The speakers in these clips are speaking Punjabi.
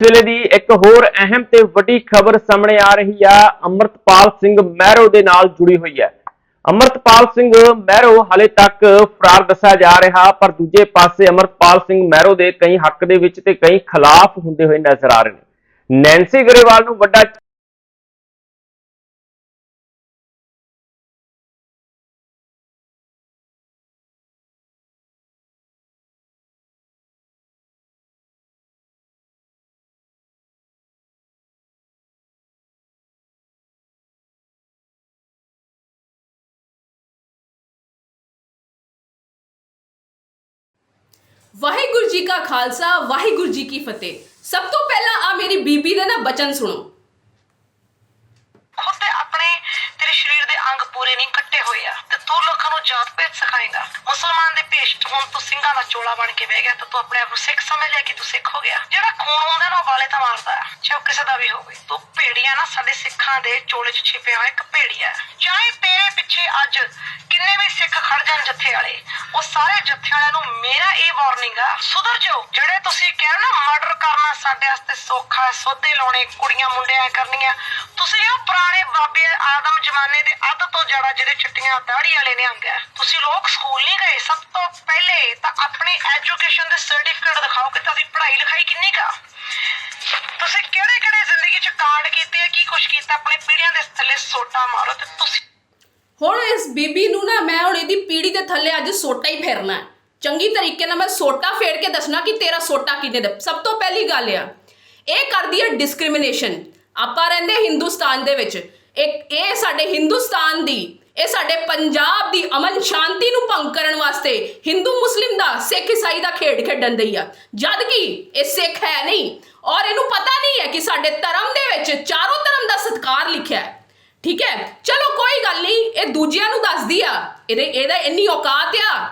ਵੇਲੇ ਦੀ ਇੱਕ ਹੋਰ ਅਹਿਮ ਤੇ ਵੱਡੀ ਖਬਰ ਸਾਹਮਣੇ ਆ ਰਹੀ ਆ, ਅਮਰਤਪਾਲ ਸਿੰਘ ਮਹਿਰੋ ਦੇ ਨਾਲ ਜੁੜੀ ਹੋਈ ਹੈ। ਅਮਰਤਪਾਲ ਸਿੰਘ ਮਹਿਰੋ ਹਾਲੇ ਤੱਕ ਫਰਾਰ ਦੱਸਿਆ ਜਾ ਰਿਹਾ, ਪਰ ਦੂਜੇ ਪਾਸੇ ਅਮਰਤਪਾਲ ਸਿੰਘ ਮਹਿਰੋ ਦੇ ਕਈ ਹੱਕ ਦੇ ਵਿੱਚ ਤੇ ਕਈ ਖਿਲਾਫ ਹੁੰਦੇ ਹੋਏ ਨਜ਼ਰ ਆ ਰਹੇ ਨੇ। ਨੈਂਸੀ ਗਰੇਵਾਲ ਨੂੰ ਵੱਡਾ ਵਾਹਿਗੁਰੂ ਜੀ ਕਾ ਖਾਲਸਾ, ਵਾਹਿਗੁਰੂ ਜੀ ਕੀ ਫਤਿਹ। ਸਭ ਤੋਂ ਪਹਿਲਾਂ ਆ ਮੇਰੀ ਬੀਬੀ ਦੇ ਨਾ ਬਚਨ ਸੁਣੋ। ਖੁਦ ਆਪਣੇ ਤੇਰੇ ਸਰੀਰ ਦੇ ਅੰਗ ਪੂਰੇ ਨਹੀਂ, ਕੱਟੇ ਹੋਏ ਆ। ਤੇ ਤੂੰ ਲੋਕਾਂ ਨੂੰ ਜਾਤ ਭੇਦ ਸਿਖਾਏਗਾ। ਮੁਸਲਮਾਨ ਦੇ ਭੇਸ਼ 'ਚ ਹੁਣ ਤੂੰ ਸਿੰਘਾਂ ਦਾ ਚੋਲਾ ਬਣ ਕੇ ਬਹਿ ਗਿਆ ਤੇ ਤੂੰ ਆਪਣੇ ਆਪ ਨੂੰ ਸਿੱਖ ਸਮਝ ਲਿਆ ਕਿ ਤੂੰ ਸਿੱਖ ਹੋ ਗਿਆ। ਜਿਹੜਾ ਖੂਨ ਹੁੰਦਾ ਨਾ ਉਹ ਵਾਲੇ ਤਾਂ ਮਾਰਦਾ ਆ, ਚਾਹੇ ਉਹ ਕਿਸੇ ਦਾ ਵੀ ਹੋਵੇ। ਤੂੰ ਭੇੜੀਆ ਨਾ ਸਾਡੇ ਸਿੱਖਾਂ ਦੇ ਚੋਲੇ 'ਚ ਛਿਪਿਆ ਹੋਇਆ ਇੱਕ ਭੇੜੀਆ ਹੈ। ਚਾਹੇ ਤੇਰੇ ਪਿੱਛੇ ਅੱਜ ਕਿੰਨੇ ਵੀ ਸਿੱਖ ਖੜ ਜਾਣ ਜੱਥੇ ਵਾਲੇ, ਉਹ ਸਾਰੇ ਜੱਥੇ ਵਾਲਿਆਂ ਨੂੰ ਮੇਰਾ ਇਹ ਵਾਰਨਿੰਗ ਆ, ਸੁਧਰ ਜਾਓ। ਜਿਹੜੇ ਤੁਸੀਂ ਕਹਿ ਨਾ ਮਰਡਰ ਕਰਨਾ ਸਾਡੇ ਵਾਸਤੇ ਸੌਖਾ ਸੋਧੇ ਲਾਉਣੇ, ਕੁੜੀਆਂ ਮੁੰਡਿਆਂ ਕਰਨੀਆਂ। ਤੁਸੀਂ ਉਹ ਪੁਰਾਣੇ ਬਾਬੇ ਆਦਮ ਜ਼ਮਾਨੇ ਦੇ ਅੱਧ ਤੋਂ ਜੜਾ ਜਿਹੜੇ ਚਿੱਟੀਆਂ ਦਾੜੀ ਵਾਲੇ ਨੇ ਆਂਗਾ ਤੁਸੀਂ ਲੋਕ ਸਕੂਲ ਨਹੀਂ ਗਏ। ਸਭ ਤੋਂ ਪਹਿਲੇ ਤਾਂ ਆਪਣੀ ਐਜੂਕੇਸ਼ਨ ਦੇ ਸਰਟੀਫਿਕੇਟ ਦਿਖਾਓ ਕਿ ਤੁਹਾਡੀ ਪੜ੍ਹਾਈ ਲਿਖਾਈ ਕਿੰਨੀ ਕਾ ਤੁਸੀਂ ਕਿਹੜੇ ਕਿਹੜੇ ਜ਼ਿੰਦਗੀ 'ਚ ਕਾਂਡ ਕੀਤੇ ਆ, ਕੀ ਕੁਛ ਕੀਤਾ, ਆਪਣੇ ਪੀੜ੍ਹੀਆਂ ਦੇ ਥੱਲੇ ਸੋਟਾ ਮਾਰੋ ਤੇ ਤੁਸੀਂ ਹੁਣ ਇਸ ਬੀਬੀ ਨੂੰ ਨਾ ਮੈਂ ਹੁਣ ਇਹਦੀ ਪੀੜੀ ਦੇ ਥੱਲੇ ਅੱਜ ਸੋਟਾ ਹੀ ਫੇਰਨਾ ਚੰਗੀ ਤਰੀਕੇ ਨਾਲ ਮੈਂ ਸੋਟਾ ਫੇਰ ਕੇ ਦੱਸਣਾ ਕਿ ਤੇਰਾ ਸੋਟਾ ਕਿੰਨੇ ਦਾ ਸਭ ਤੋਂ ਪਹਿਲੀ ਗੱਲ ਆ, ਇਹ ਕਰਦੀ ਹੈ ਡਿਸਕ੍ਰਿਮੀਨੇਸ਼ਨ ਆਪਾਂ ਰਹਿੰਦੇ ਹਿੰਦੁਸਤਾਨ ਦੇ ਵਿੱਚ। ਇੱਕ ਇਹ ਸਾਡੇ ਹਿੰਦੁਸਤਾਨ ਦੀ, ਇਹ ਸਾਡੇ ਪੰਜਾਬ ਦੀ ਅਮਨ ਸ਼ਾਂਤੀ ਨੂੰ ਭੰਗ ਕਰਨ ਵਾਸਤੇ ਹਿੰਦੂ ਮੁਸਲਿਮ ਦਾ, ਸਿੱਖ ਇਸਾਈ ਦਾ ਖੇਡ ਖੇਡਣ ਦਈ ਆ। ਜਦ ਕਿ ਇਹ ਸਿੱਖ ਹੈ ਨਹੀਂ। ਔਰ ਇਹਨੂੰ ਪਤਾ ਨਹੀਂ ਹੈ ਕਿ ਸਾਡੇ ਧਰਮ ਦੇ ਵਿੱਚ ਚਾਰੋਂ ਧਰਮ ਦਾ ਸਤਿਕਾਰ ਲਿਖਿਆ ਹੈ। ਠੀਕ ਹੈ? ਚਲੋ, ਕੋਈ ਗੱਲ ਨਹੀਂ, ਇਹ ਦੂਜਿਆਂ ਨੂੰ ਦੱਸਦੀ ਆ। ਇਹਦੇ, ਇਹਦਾ ਇੰਨੀ ਔਕਾਤ ਆ।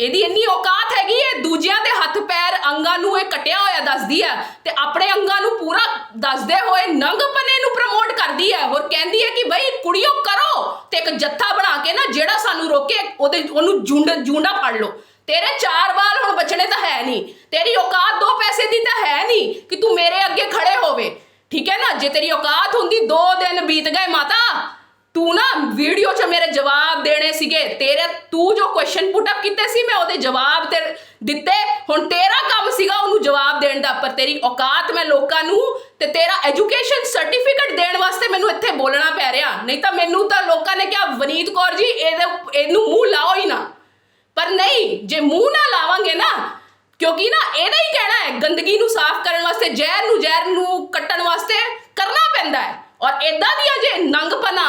ਇਹਦੀ ਇੰਨੀ ਔਕਾਤ ਹੈਗੀ ਹੈ, ਦੂਜਿਆਂ ਦੇ ਹੱਥ ਪੈਰ ਅੰਗਾਂ ਨੂੰ ਇਹ ਕਟਿਆ ਹੋਇਆ ਦੱਸਦੀ ਆ ਤੇ ਆਪਣੇ ਅੰਗਾਂ ਨੂੰ ਪੂਰਾ ਦੱਸਦੇ ਹੋਏ ਨੰਗਪਨੇ ਨੂੰ ਪ੍ਰਮੋਟ ਕਰਦੀ ਹੈ ਹੋਰ ਕਹਿੰਦੀ ਹੈ ਕਿ ਬਈ, ਕੁੜੀਓ ਕਰੋ ਤੇ ਇੱਕ ਜੱਥਾ ਬਣਾ ਕੇ ਨਾ, ਜਿਹੜਾ ਸਾਨੂੰ ਰੋਕੇ, ਉਹਦੇ, ਉਹਨੂੰ ਜੁੰਡ, ਜੁੰਡਾ ਫੜ ਲਓ। ਤੇਰੇ ਚਾਰ ਬਾਲ ਹੁਣ ਬਚਣੇ ਤਾਂ ਹੈ ਨਹੀਂ। ਤੇਰੀ ਔਕਾਤ ਦੋ ਪੈਸੇ ਦੀ ਤਾਂ ਹੈ ਨਹੀਂ ਕਿ ਤੂੰ ਮੇਰੇ ਅੱਗੇ ਖੜੇ ਹੋਵੇ। ਠੀਕ ਹੈ ਨਾ? ਜੇ ਤੇਰੀ ਔਕਾਤ ਹੁੰਦੀ, ਦੋ ਦਿਨ ਬੀਤ ਗਏ ਮਾਤਾ, ਤੂੰ ਨਾ ਵੀਡੀਓ 'ਚ ਮੇਰੇ ਜਵਾਬ ਦੇਣੇ ਸੀਗੇ। ਤੇਰੇ, ਤੂੰ ਜੋ ਕੁਐਸਚਨ ਪੁੱਟ ਅਪ ਕੀਤੇ ਸੀ, ਮੈਂ ਉਹਦੇ ਜਵਾਬ ਤੇ ਦਿੱਤੇ। ਹੁਣ ਤੇਰਾ ਕੰਮ ਸੀਗਾ ਉਹਨੂੰ ਜਵਾਬ ਦੇਣ ਦਾ, ਪਰ ਤੇਰੀ ਔਕਾਤ ਮੈਂ ਲੋਕਾਂ ਨੂੰ ਤੇ ਤੇਰਾ ਐਜੂਕੇਸ਼ਨ ਸਰਟੀਫਿਕੇਟ ਦੇਣ ਵਾਸਤੇ ਮੈਨੂੰ ਇੱਥੇ ਬੋਲਣਾ ਪੈ ਰਿਹਾ। ਨਹੀਂ ਤਾਂ ਮੈਨੂੰ ਤਾਂ ਲੋਕਾਂ ਨੇ ਕਿਹਾ, ਵਨੀਤ ਕੌਰ ਜੀ, ਇਹਦੇ, ਇਹਨੂੰ ਮੂੰਹ ਲਾਓ ਹੀ ਨਾ। ਪਰ ਨਹੀਂ, ਜੇ ਮੂੰਹ ਨਾ ਲਾਵਾਂਗੇ ਨਾ ਕਿਉਂਕਿ ਨਾ ਇਹਦਾ ਹੀ ਕਹਿਣਾ ਹੈ ਗੰਦਗੀ ਨੂੰ ਸਾਫ਼ ਕਰਨ ਵਾਸਤੇ ਜ਼ਹਿਰ ਨੂੰ ਜ਼ਹਿਰ ਨੂੰ ਕੱਟਣ ਵਾਸਤੇ ਕਰਨਾ ਪੈਂਦਾ ਹੈ ਔਰ ਇਦਾਂ ਦੀਆਂ ਜੇ ਨੰਗਪਨਾ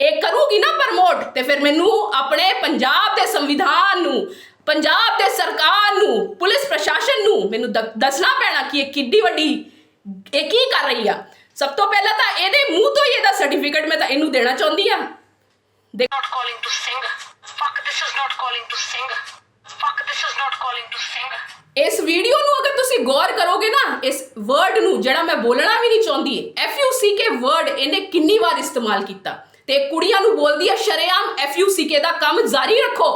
ਇਹ ਕਰੂਗੀ ਨਾ ਪ੍ਰਮੋਟ ਤੇ ਫਿਰ ਮੈਨੂੰ ਆਪਣੇ ਪੰਜਾਬ ਦੇ ਸੰਵਿਧਾਨ ਨੂੰ ਪੰਜਾਬ ਦੇ ਸਰਕਾਰ ਨੂੰ ਪੁਲਿਸ ਪ੍ਰਸ਼ਾਸਨ ਨੂੰ ਮੈਨੂੰ ਦ- ਦੱਸਣਾ ਪੈਣਾ ਕਿ ਇਹ ਕਿੱਡੀ ਵੱਡੀ ਇਹ ਕੀ ਕਰ ਰਹੀ ਆ ਸਭ ਤੋਂ ਪਹਿਲਾਂ ਤਾਂ ਇਹਦੇ ਮੂੰਹ ਤੋਂ ਹੀ ਇਹਦਾ ਸਰਟੀਫਿਕੇਟ ਮੈਂ ਤਾਂ ਇਹਨੂੰ ਦੇਣਾ ਚਾਹੁੰਦੀ ਆ not calling to sing. Fuck, this is not calling to sing. Fuck, this is not calling to sing. ਇਸ ਵੀਡੀਓ ਨੂੰ ਅਗਰ ਤੁਸੀਂ ਗੌਰ ਕਰੋਗੇ ਨਾ ਇਸ ਵਰਡ ਨੂੰ ਜਿਹੜਾ ਮੈਂ ਬੋਲਣਾ ਵੀ ਨਹੀਂ ਚਾਹੁੰਦੀ F U C K word ਇਹਨੇ ਕਿੰਨੀ ਵਾਰ ਇਸਤੇਮਾਲ ਕੀਤਾ। ਤੇ ਕੁੜੀਆਂ ਨੂੰ ਬੋਲਦੀ ਹੈ ਸ਼ਰੇਆਮ ਐਫ ਯੂ ਸੀ ਕੇ ਦਾ ਕੰਮ ਜਾਰੀ ਰੱਖੋ।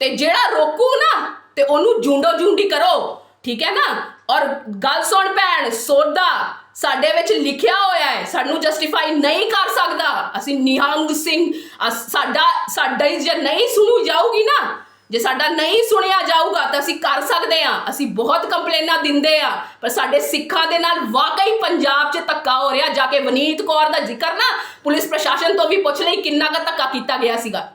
ਤੇ ਜਿਹੜਾ ਰੋਕੂ ਨਾ ਤੇ ਉਹਨੂੰ ਜੁੰਡੋ ਜੁੰਡੀ ਕਰੋ। ਠੀਕ ਹੈ ਨਾ? ਔਰ ਗੱਲ ਸੁਣ ਭੈਣ ਸੋਦਾ ਸਾਡੇ ਵਿੱਚ ਲਿਖਿਆ ਹੋਇਆ ਹੈ ਸਾਨੂੰ ਜਸਟੀਫਾਈ ਨਹੀਂ ਕਰ ਸਕਦਾ। ਅਸੀਂ ਨਿਹੰਗ ਸਿੰਘ ਸਾਡਾ ਸਾਡਾ ਹੀ ਜੇ ਨਹੀਂ ਸੁਣੂ ਜਾਊਗੀ ਨਾ ਜੇ ਸਾਡਾ ਨਹੀਂ ਸੁਣਿਆ ਜਾਊਗਾ ਤਾਂ ਅਸੀਂ ਕਰ ਸਕਦੇ ਹਾਂ। ਅਸੀਂ ਬਹੁਤ ਕੰਪਲੇਨਾਂ ਦਿੰਦੇ ਆ ਪਰ ਸਾਡੇ ਸਿੱਖਾਂ ਦੇ ਨਾਲ ਵਾਕਈ ਪੰਜਾਬ 'ਚ ਧੱਕਾ ਹੋ ਰਿਹਾ। ਜਾ ਕੇ ਵਨੀਤ ਕੌਰ ਦਾ ਜ਼ਿਕਰ ਨਾ ਪੁਲਿਸ ਪ੍ਰਸ਼ਾਸਨ ਤੋਂ ਵੀ ਪੁੱਛ ਲਈ ਕਿੰਨਾ ਕੁ ਧੱਕਾ ਕੀਤਾ ਗਿਆ ਸੀਗਾ।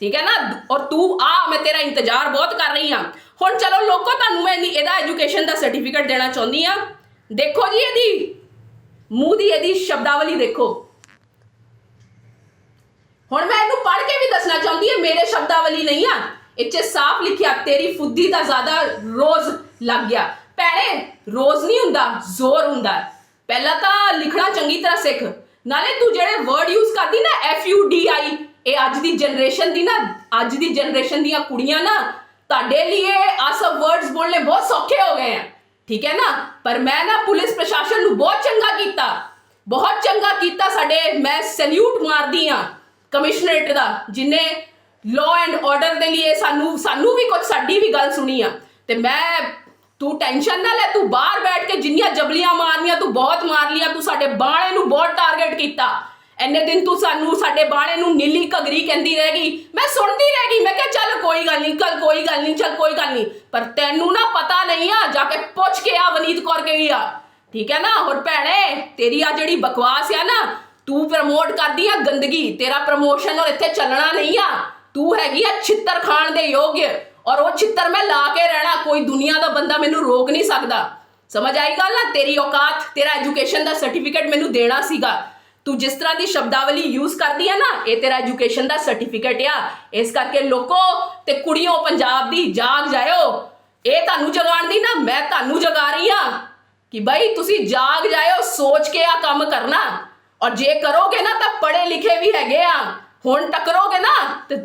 ਠੀਕ ਹੈ ਨਾ? ਔਰ ਤੂੰ ਆ, ਮੈਂ ਤੇਰਾ ਇੰਤਜ਼ਾਰ ਬਹੁਤ ਕਰ ਰਹੀ ਹਾਂ। ਹੁਣ ਚਲੋ ਲੋਕੋ, ਤੁਹਾਨੂੰ ਮੈਂ ਇਹਦਾ ਐਜੂਕੇਸ਼ਨ ਦਾ ਸਰਟੀਫਿਕੇਟ ਦੇਣਾ ਚਾਹੁੰਦੀ ਆ ਦੇਖੋ ਜੀ ਇਹਦੀ। ਮੂੰਹ ਦੀ ਇਹਦੀ ਸ਼ਬਦਾਵਲੀ ਦੇਖੋ। ਹੁਣ ਮੈਂ ਇਹਨੂੰ ਪੜ੍ਹ ਕੇ ਵੀ ਦੱਸਣਾ ਚਾਹੁੰਦੀ ਹਾਂ, ਮੇਰੇ ਸ਼ਬਦਾਵਲੀ ਨਹੀਂ ਆ। ਇੱਥੇ ਸਾਫ਼ ਲਿਖਿਆ, ਤੇਰੀ ਫੁੱਦੀ ਦਾ ਜ਼ਿਆਦਾ ਰੋਜ਼ ਲੱਗ ਗਿਆ। ਭੈਣੇ, ਰੋਜ਼ ਨਹੀਂ ਹੁੰਦਾ, ਜ਼ੋਰ ਹੁੰਦਾ। ਪਹਿਲਾਂ ਤਾਂ ਲਿਖਣਾ ਚੰਗੀ ਤਰ੍ਹਾਂ ਸਿੱਖ। ਨਾਲੇ ਤੂੰ ਜਿਹੜੇ ਵਰਡ ਯੂਜ਼ ਕਰਦੀ ਨਾ ਐਫ ਯੂ ਡੀ ਆਈ ਇਹ ਅੱਜ ਦੀ ਜਨਰੇਸ਼ਨ ਦੀ ਨਾ, ਅੱਜ ਦੀ ਜਨਰੇਸ਼ਨ ਦੀਆਂ ਕੁੜੀਆਂ ਨਾ, ਤੁਹਾਡੇ ਲਈ ਆ ਸਭ ਵਰਡਸ ਬੋਲਨੇ ਬਹੁਤ ਸੌਖੇ ਹੋ ਗਏ ਆ। ਠੀਕ ਹੈ ਨਾ? ਪਰ ਮੈਂ ਨਾ ਪੁਲਿਸ ਪ੍ਰਸ਼ਾਸਨ ਨੂੰ ਬਹੁਤ ਚੰਗਾ ਕੀਤਾ। ਬਹੁਤ ਚੰਗਾ ਕੀਤਾ ਸਾਡੇ, ਮੈਂ ਸੈਲੂਟ ਮਾਰਦੀ ਆ ਕਮਿਸ਼ਨਰੇਟ ਦਾ, ਜਿਨੇ ਲਾਅ ਐਂਡ ਆਰਡਰ ਦੇ ਲਈ ਸਾਨੂੰ ਸਾਨੂੰ ਵੀ ਕੁਝ ਸਾਡੀ ਵੀ ਗੱਲ ਸੁਣੀ ਆ। ਤੇ ਮੈਂ, ਤੂੰ ਟੈਨਸ਼ਨ ਨਾ ਲੈ, ਤੂੰ ਬਾਹਰ ਬੈਠ ਕੇ ਜਿੰਨੀਆਂ ਜਬਲੀਆਂ ਮਾਰਨੀਆਂ, ਤੂੰ ਬਹੁਤ ਮਾਰ ਲੀਆਂ, ਤੂੰ ਸਾਡੇ ਬਾਣੇ ਨੂੰ ਬਹੁਤ ਟਾਰਗੇਟ ਕੀਤਾ। ਐਨੇ ਦਿਨ ਤੂੰ ਸਾਨੂੰ, ਸਾਡੇ ਬਾਣੇ ਨੂੰ ਨੀਲੀ ਘਗਰੀ ਕਹਿੰਦੀ ਰਹਿ ਗਈ। ਮੈਂ ਸੁਣਦੀ ਰਹਿ ਗਈ, ਮੈਂ ਕਿਹਾ ਚੱਲ ਕੋਈ ਗੱਲ ਨਹੀਂ ਕੱਲ ਕੋਈ ਗੱਲ ਨਹੀਂ, ਚੱਲ ਕੋਈ ਗੱਲ ਨਹੀਂ। ਪਰ ਤੈਨੂੰ ਨਾ ਪਤਾ ਨਹੀਂ ਆ, ਜਾ ਕੇ ਪੁੱਛ ਕੇ ਆ, ਵਨੀਤ ਕੌਰ ਕੇ ਆ। ਠੀਕ ਹੈ ਨਾ? ਹੋਰ ਭੈਣੇ, ਤੇਰੀ ਆ ਜਿਹੜੀ ਬਕਵਾਸ ਆ ਨਾ, ਤੂੰ ਪ੍ਰਮੋਟ ਕਰਦੀ ਆ ਗੰਦਗੀ, ਤੇਰਾ ਪ੍ਰਮੋਸ਼ਨ ਔਰ ਇੱਥੇ ਚੱਲਣਾ ਨਹੀਂ ਆ। ਤੂੰ ਹੈਗੀ ਆ ਛਿੱਤਰ ਖਾਣ ਦੇ ਯੋਗ ਔਰ ਉਹ ਛਿੱਤਰ ਮੈਂ ਲਾ ਕੇ ਰਹਿਣਾ। ਕੋਈ ਦੁਨੀਆ ਦਾ ਬੰਦਾ ਮੈਨੂੰ ਰੋਕ ਨਹੀਂ ਸਕਦਾ। ਸਮਝ ਆਈ ਗੱਲ ਨਾ ਤੇਰੀ ਔਕਾਤ, ਤੇਰਾ ਐਜੂਕੇਸ਼ਨ ਦਾ ਸਰਟੀਫਿਕੇਟ ਮੈਨੂੰ ਦੇਣਾ ਸੀਗਾ। ਤੂੰ ਜਿਸ ਤਰ੍ਹਾਂ ਦੀ ਸ਼ਬਦਾਵਲੀ ਯੂਜ਼ ਕਰਦੀ ਹੈ ਨਾ, ਇਹ ਤੇਰਾ ਐਜੂਕੇਸ਼ਨ ਦਾ ਸਰਟੀਫਿਕੇਟ ਆ। ਇਸ ਕਰਕੇ ਲੋਕੋ ਤੇ ਕੁੜੀਓ ਪੰਜਾਬ ਦੀ ਜਾਗ ਜਾਇਓ। ਇਹ ਤੁਹਾਨੂੰ ਜਗਾਉਣ ਦੀ ਨਾ, ਮੈਂ ਤੁਹਾਨੂੰ ਜਗਾ ਰਹੀ ਆ ਕਿ ਭਾਈ ਤੁਸੀਂ ਜਾਗ ਜਾਇਓ, ਸੋਚ ਕੇ ਆ ਕੰਮ ਕਰਨਾ। ਔਰ ਜੇ ਕਰੋਗੇ ਨਾ ਤਾਂ ਪੜ੍ਹੇ ਲਿਖੇ ਵੀ ਹੈਗੇ ਆ। ਹੁਣ ਟਕਰੋਗੇ ਨਾ ਤੇ